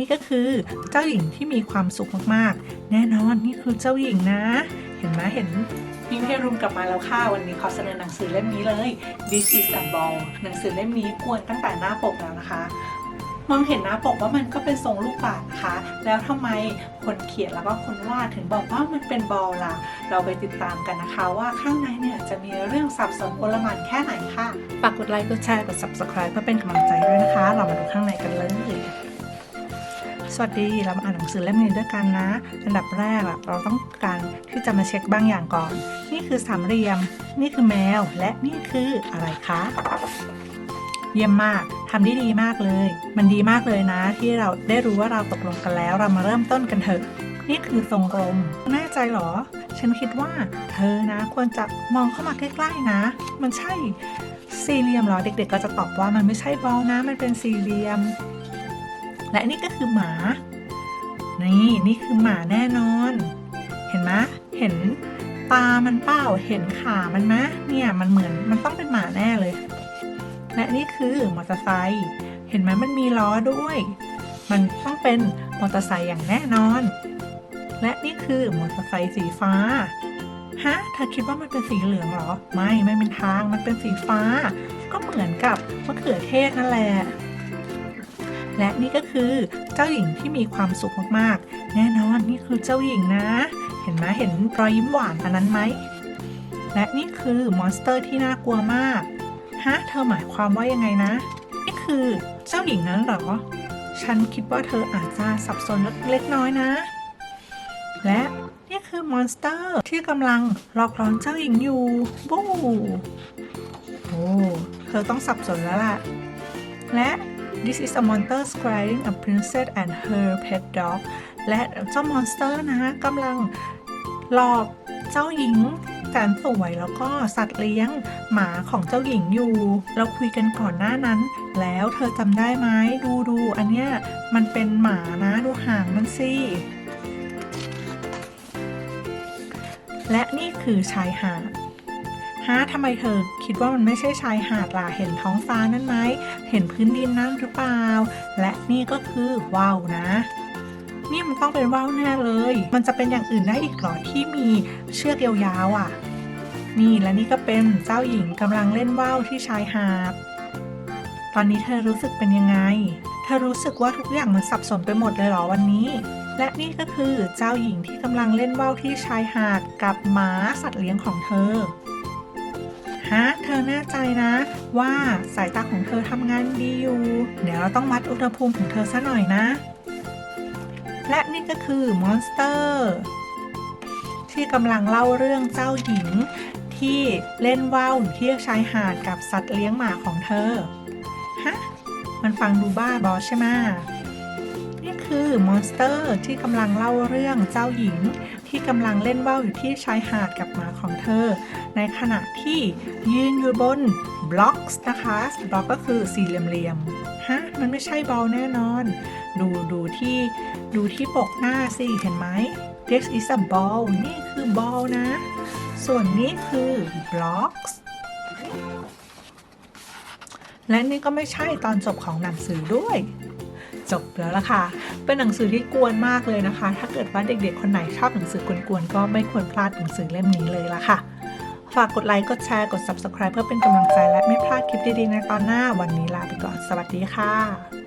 นี่ก็คือเจ้าหญิงที่มีความสุขมากๆ แน่นอนนี่คือเจ้าหญิงนะ เห็นไหมเห็นมิมเพรุมกลับมาแล้วค่ะวันนี้ขอเสนอหนังสือเล่มนี้เลย This is a ball หนังสือเล่มนี้กวนตั้งแต่หน้าปกแล้วนะคะ มองเห็นหน้าปกว่ามันก็เป็นทรงลูกบาศก์นะคะ แล้วทำไมคนเขียนแล้วก็คนวาดถึงบอกว่ามันเป็นบอลล่ะ เราไปติดตามกันนะคะว่าข้างในเนี่ยจะมีเรื่องสับสนโอลหมานแค่ไหนค่ะฝากกดไลค์กดแชร์กด subscribe เพื่อเป็นกำลังใจด้วยนะคะ เรามาดูข้างในกันเลย สวัสดี เรามาอ่านหนังสือเล่มนี้ด้วยกันนะ อันดับแรกอะเราต้องการที่จะมาเช็คบางอย่างก่อน นี่คือสามเหลี่ยม นี่คือแมว และนี่คืออะไรคะ เยี่ยมมาก ทำได้ดีมากเลย มันดีมากเลยนะ ที่เราได้รู้ว่าเราตกลงกันแล้ว เรามาเริ่มต้นกันเถอะ นี่คือทรงกลม แน่ใจเหรอ ฉันคิดว่า เธอนะควรจะมองเข้ามาใกล้ๆนะ มันใช่สี่เหลี่ยมเหรอ เด็กๆ ก็จะตอบว่ามันไม่ใช่บอลนะ มันเป็นสี่เหลี่ยม และนี่ก็คือหมา นี่นี่คือหมาแน่นอน เห็นไหมเห็นตามันเป้าเห็นขามันไหมเนี่ยมันเหมือนมันต้องเป็นหมาแน่เลย และนี่คือมอเตอร์ไซค์เห็นไหมมันมีล้อด้วย มันต้องเป็นมอเตอร์ไซค์อย่างแน่นอน และนี่คือมอเตอร์ไซค์สีฟ้าฮะเธอคิดว่ามันเป็นสีเหลืองเหรอ ไม่ไม่เป็นทางมันเป็นสีฟ้า ก็เหมือนกับมะเขือเทศนั่นแหละ และนี่ก็คือเจ้าหญิงที่มีความสุขมากๆ แน่นอนนี่คือเจ้าหญิงนะ เห็นไหมเห็นรอยยิ้มหวานอันนั้นไหม และนี่คือมอนสเตอร์ที่น่ากลัวมาก ฮะ เธอหมายความว่ายังไงนะ นี่คือเจ้าหญิงนั้นหรอ ฉันคิดว่าเธออาจจะสับสนเล็กน้อยนะ และนี่คือมอนสเตอร์ที่กำลังหลอกหลอนเจ้าหญิงอยู่บูโอ้เธอต้องสับสนแล้วล่ะ และ This is a monster scaring a princess and her pet dog และเจ้ามอนสเตอร์นะกำลังหลอกเจ้าหญิงแสนสวยแล้วก็สัตว์เลี้ยงหมาของเจ้าหญิงอยู่ เราคุยกันก่อนหน้านั้น แล้วเธอจำได้ไหมดูดูอันเนี้ยมันเป็นหมานะดูหางมันสิและนี่คือชายหาด ฮะทำไมเธอคิดว่ามันไม่ใช่ชายหาดล่ะเห็นท้องฟ้านั่นไหม เห็นพื้นดินนั่นหรือเปล่า และนี่ก็คือว่าวนะ นี่มันต้องเป็นว่าวแน่เลย มันจะเป็นอย่างอื่นได้อีกหรอที่มีเชือกยาวๆอะ นี่และนี่ก็เป็นเจ้าหญิงกำลังเล่นว่าวที่ชายหาด ตอนนี้เธอรู้สึกเป็นยังไง เธอรู้สึกว่าทุกอย่างมันสับสนไปหมดเลยหรอวันนี้และนี่ก็คือเจ้าหญิงที่กำลังเล่นว่าวที่ชายหาดกับหมาสัตว์เลี้ยงของเธอ ฮะ เธอแน่ใจนะ ว่าสายตาของเธอทำงานดีอยู่ เดี๋ยวเราต้องวัดอุณหภูมิของเธอซะหน่อยนะ และนี่ก็คือมอนสเตอร์ที่กำลังเล่าเรื่องเจ้าหญิง ที่เล่นว่าวอยู่ที่ชายหาดกับสัตว์เลี้ยงหมาของเธอ ฮะ มันฟังดูบ้าบอใช่ไหม คือมอนสเตอร์ที่กำลังเล่าเรื่องเจ้าหญิง ที่กำลังเล่นว่าวอยู่ที่ชายหาดกับหมาของเธอ ในขณะที่ยืนอยู่บนบล็อกนะคะบล็อกก็คือสี่เหลี่ยมๆฮะมันไม่ใช่บอลแน่นอน ดูดูที่ดูที่ปกหน้าสิเห็นไหม This is a ball นี่คือบอลนะ ส่วนนี้คือ blocks และนี่ก็ไม่ใช่ตอนจบของหนังสือด้วย จบแล้วล่ะค่ะ เป็นหนังสือที่กวนมากเลยนะคะ ถ้าเกิดว่าเด็กๆ คนไหนชอบหนังสือกวนๆ ก็ไม่ควรพลาดหนังสือเล่มนี้เลยล่ะค่ะ ฝากกดไลค์ กดแชร์ กด subscribe เพื่อเป็นกำลังใจและไม่พลาดคลิปดีๆ ในตอนหน้า วันนี้ลาไปก่อน สวัสดีค่ะ